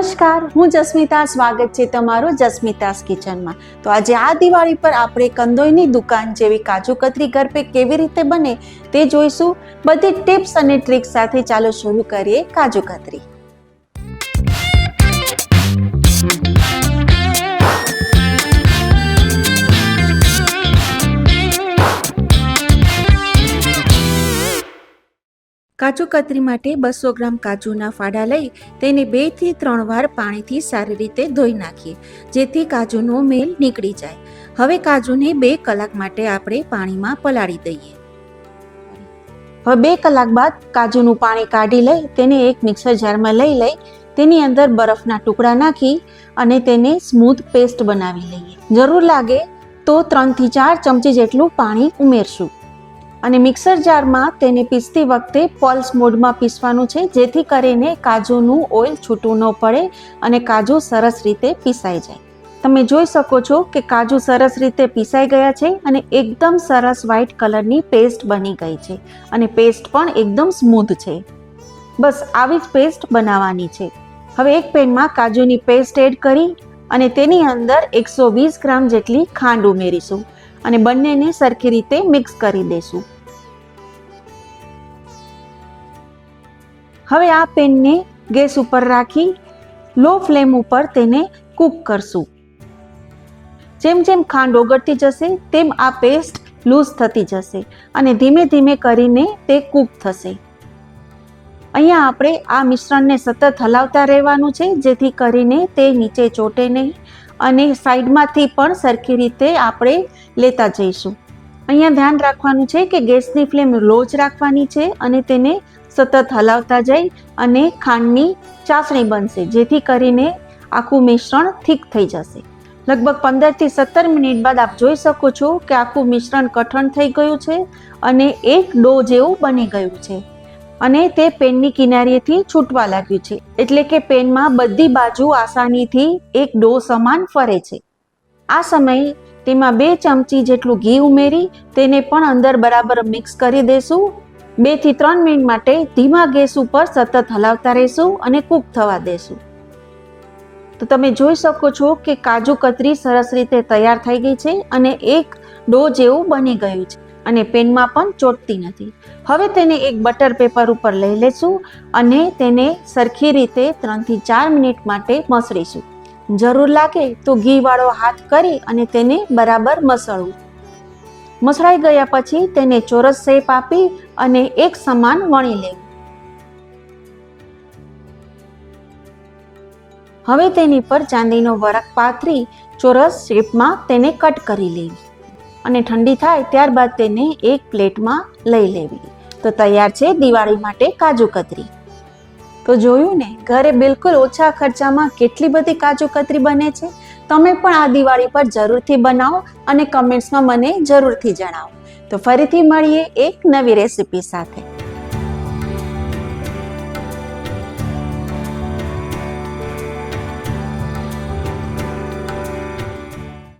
નમસ્કાર. હું જસ્મિતા, સ્વાગત છે તમારું જસ્મિતાસ કિચનમાં. તો આજે આ દિવાળી પર આપણે કંદોઈની દુકાન જેવી કાજુ કતરી ઘર પે કેવી રીતે બને તે જોઈશું. બધી ટિપ્સ અને ટ્રિક્સ સાથે ચાલો શરૂ કરીએ કાજુ કતરી. કાજુ કતરી માટે બસો ગ્રામ કાજુના ફાડા લઈ તેને બેથી ત્રણ વાર પાણીથી સારી રીતે ધોઈ નાખીએ, જેથી કાજુનો મેલ નીકળી જાય. હવે કાજુને બે કલાક માટે આપણે પાણીમાં પલાળી દઈએ. હવે બે કલાક બાદ કાજુનું પાણી કાઢી લઈ તેને એક મિક્સર જારમાં લઈ લઈ તેની અંદર બરફના ટુકડા નાખી અને તેને સ્મૂથ પેસ્ટ બનાવી લઈએ. જરૂર લાગે તો ત્રણથી ચાર ચમચી જેટલું પાણી ઉમેરશું. અને મિક્સર જારમાં તેને પીસતી વખતે પલ્સ મોડમાં પીસવાનું છે, જેથી કરીને કાજુનું ઓઇલ છૂટું ન પડે અને કાજુ સરસ રીતે પીસાઈ જાય. તમે જોઈ શકો છો કે કાજુ સરસ રીતે પીસાઈ ગયા છે અને એકદમ સરસ વ્હાઇટ કલરની પેસ્ટ બની ગઈ છે અને પેસ્ટ પણ એકદમ સ્મૂથ છે. બસ આવી જ પેસ્ટ બનાવવાની છે. હવે એક પેનમાં કાજુની પેસ્ટ એડ કરી અને તેની અંદર એકસો વીસ ગ્રામ જેટલી ખાંડ ઉમેરીશું. અને બંનેને સરખી રીતે મિક્સ કરી દેશું. હવે આ પેનને ગેસ ઉપર રાખી લો ફ્લેમ ઉપર તેને કૂક કરશું. જેમ જેમ ખાંડ ઓગળતી જશે, તેમ આ પેસ્ટ લૂઝ થતી જશે અને ધીમે ધીમે કરીને તે કૂક થશે. અહીંયા આપણે આ મિશ્રણને સતત હલાવતા રહેવાનું છે, જેથી કરીને તે નીચે ચોટે નહીં. અને સાઈડમાંથી પણ સરખી રીતે આપણે લેતા જઈશું. અહીંયા ધ્યાન રાખવાનું છે કે ગેસની ફ્લેમ લો જ રાખવાની છે અને તેને સતત હલાવતા જાય અને ખાંડની ચાસણી બનશે, જેથી કરીને આખું મિશ્રણ થીક થઈ જશે. લગભગ પંદરથી સત્તર મિનિટ બાદ આપ જોઈ શકો છો કે આખું મિશ્રણ કઠણ થઈ ગયું છે અને એક ડો જેવું બની ગયું છે. અને તે પેનની કિનારીએથી છૂટવા લાગ્યું છે. એટલે કે પેનમાં બધી બાજુ આસાનીથી એક ડો સમાન ફરે છે. આ સમયે તેમાં બે ચમચી જેટલું ઘી ઉમેરી તેને પણ અંદર બરાબર મિક્સ કરી દેશું. બેથી ત્રણ મિનિટ માટે ધીમા ગેસ ઉપર સતત હલાવતા રહેશું અને કૂક થવા દેશું. તો તમે જોઈ શકો છો કે કાજુ કતરી સરસ રીતે તૈયાર થઈ ગઈ છે અને એક ડો જેવું બની ગયું છે. અને પેનમાં પણ ચોટતી નથી. હવે તેને એક બટર પેપર ઉપર લઈ લેશું અને તેને સરખી રીતે ત્રણથી ચાર મિનિટ માટે મસળીશું. જરૂર લાગે તો ઘીવાળો હાથ કરી અને તેને બરાબર મસળવું. મસળાઈ ગયા પછી તેને ચોરસ શેપ આપી અને એક સમાન વણી લેવું. હવે તેની પર ચાંદીનો વરખ પાથરી ચોરસ શેપમાં તેને કટ કરી લેવી. અને ઠંડી થાય ત્યારબાદ તેને એક પ્લેટમાં લઈ લેવી. તો તૈયાર છે દિવાળી માટે કાજુ કતરી. તો જોયું ને, ઘરે બિલકુલ ઓછા ખર્ચામાં કેટલી બધી કાજુ કતરી બને છે? તમે પણ આ દિવાળી પર જરૂરથી બનાવો અને કમેન્ટ્સમાં મને જરૂરથી જણાવો. તો ફરીથી મળીએ એક નવી રેસીપી સાથે.